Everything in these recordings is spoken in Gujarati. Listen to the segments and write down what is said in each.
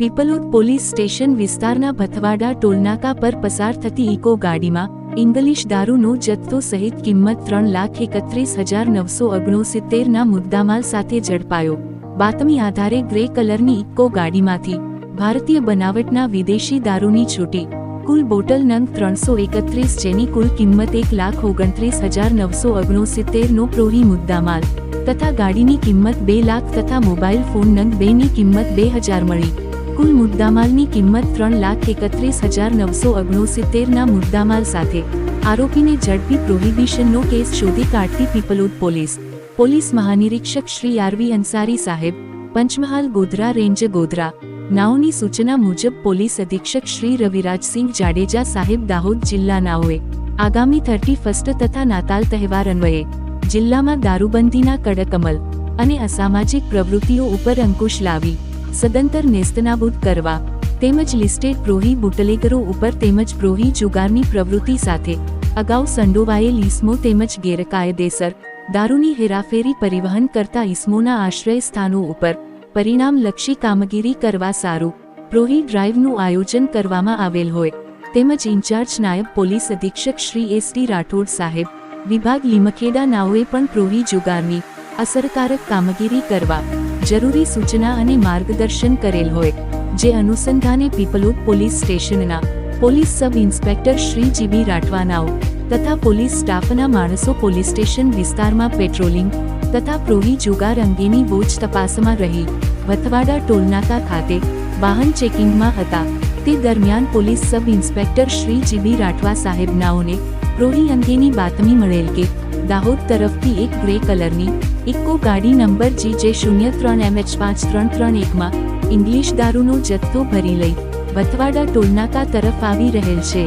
પીપલોદ પોલીસ સ્ટેશન વિસ્તારના ભથવાડા ટોલનાકા પર પસાર થતી ઇકો ગાડીમાં ઇંગ્લિશ દારૂનો જથ્થો સહિત કિંમત ત્રણ લાખ એકત્રીસ હજાર નવસો ઓગણસિત્તેરના મુદ્દામાલ સાથે ઝડપાયો. બાતમી આધારે ગ્રે કલરની ઇકો ગાડીમાંથી ભારતીય બનાવટના વિદેશી દારૂની છૂટી. કુલ બોટલ નંગ ત્રણસો એકત્રીસ જેની કુલ કિંમત એક લાખ ઓગણત્રીસ હજાર નવસો ઓગણસિત્તેરનો પ્રોહી મુદ્દામાલ. તથા ગાડીની કિંમત બે લાખ તથા મોબાઈલ ફોન નંગ બેની કિંમત બે હજાર મળી. કુલ મુદ્દામાલની કિંમત ત્રણ લાખ એકત્રીસ હજાર નવસો ઓગણસિત્તેરના મુદ્દામાલ સાથે. આરોપીને ઝડપી પ્રોહિબિશનનો કેસ શોધી કાઢતી પીપલોદ પોલીસ. પોલીસ મહાનિરીક્ષક શ્રી આરવી અંસારી સાહેબ, પંચમહાલ ગોધરા રેન્જ ગોધરા. નાઓની સૂચના મુજબ પોલીસ અધિક્ષક શ્રી રવિરાજસિંહ જાડેજા સાહેબ દાહોદ જિલ્લાનાઓએ આગામી થર્ટી ફર્સ્ટ તથા નાતાલ તહેવાર અન્વયે જિલ્લામાં દારૂબંધીના કડક અમલ અને અસામાજિક પ્રવૃત્તિઓ ઉપર અંકુશ લાવી. સદંતર નેસ્તનાબૂદ કરવા, તેમજ લિસ્ટેડ પ્રોહી બુટલેગરો ઉપર તેમજ પ્રોહી જુગારની પ્રવૃત્તિ સાથે, અગાઉ સંડોવાયેલ ઇસમો તેમજ ગેરકાયદેસર, દારૂની હેરાફેરી પરિવહન કરતા ઇસમોના આશ્રય સ્થાનો ઉપર, પરિણામલક્ષી કામગીરી કરવા સારું, પ્રોહી ડ્રાઈવનું આયોજન કરવામાં આવેલ હોય, તેમજ ઇન્ચાર્જ નાયબ પોલીસ અધિક્ષક શ્રી એસ ટી રાઠોડ સાહેબ, વિભાગ લીમખેડા નાઓએ પણ પ્રોહી જુગારની, અસરકારક કામગીરી કરવા જરૂરી સૂચના અને માર્ગદર્શન કરેલ હોય, જે અનુસંધાને પીપલોદ પોલીસ સ્ટેશનના police sub inspector Shri G રાઠવાનાઓ તથા પોલીસ સ્ટાફના માણસો પોલીસ સ્ટેશન વિસ્તારમાં પેટ્રોલિંગ તથા પ્રોહી જુગાર અંગેની બોજ તપાસમાં રહી. વથવાડા ટોલનાકા ખાતે વાહન ચેકિંગમાં હતા. તે દરમિયાન police sub inspector Shri G B Rathwa સાહેબનાઓને પ્રોહી અંગેની બાતમી મળેલ કે, દાહોદ તરફથી એક ગ્રે કલરની ઇકો ગાડી નંબર જી જે શૂન્ય ત્રણ એમએચ પાંચ ત્રણ ત્રણ એકમાં ઇંગ્લિશ દારૂનો જથ્થો ભરી લઈ ભથવાડા ટોલનાકા તરફ આવી રહેલ છે.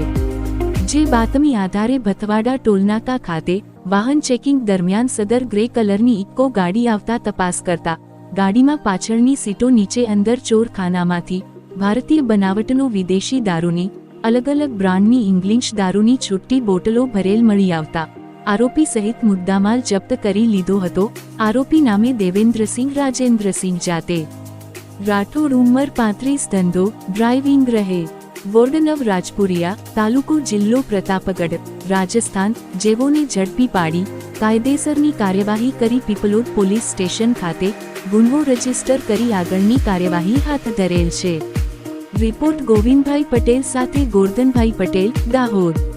જે બાતમી આધારે ભથવાડા ટોલનાકા ખાતે વાહન ચેકિંગ દરમિયાન સદર ગ્રે કલરની ઇક્કો ગાડી આવતા તપાસ કરતા ગાડીમાં પાછળની સીટો નીચે અંદર ચોરખાનામાંથી ભારતીય બનાવટનો વિદેશી દારૂની અલગ અલગ બ્રાન્ડની ઇંગ્લિશ દારૂની છૂટી બોટલો ભરેલ મળી આવતા આરોપી સહિત મુદ્દામાલ જપ્ત કરી લીધો હતો. આરોપી નામે દેવેન્દ્રસિંહ રાજેન્દ્રસિંહ જાતે. રાઠોડ ઉંમર પાંત્રીસ, ધંધો, ડ્રાઇવિંગ રહે. વોર્ડનવ રાજપુરિયા, તાલુકો જિલ્લો પ્રતાપગઢ, રાજસ્થાન જેવોને ઝડપી પાડી, કાયદેસરની કાર્યવાહી કરી પીપલોદ પોલીસ સ્ટેશન ખાતે ગુન્હો રજિસ્ટર કરી આગળની કાર્યવાહી હાથ ધરેલ છે. રિપોર્ટ ગોવિંદભાઈ પટેલ સાથે ગોરધનભાઈ પટેલ, દાહોદ.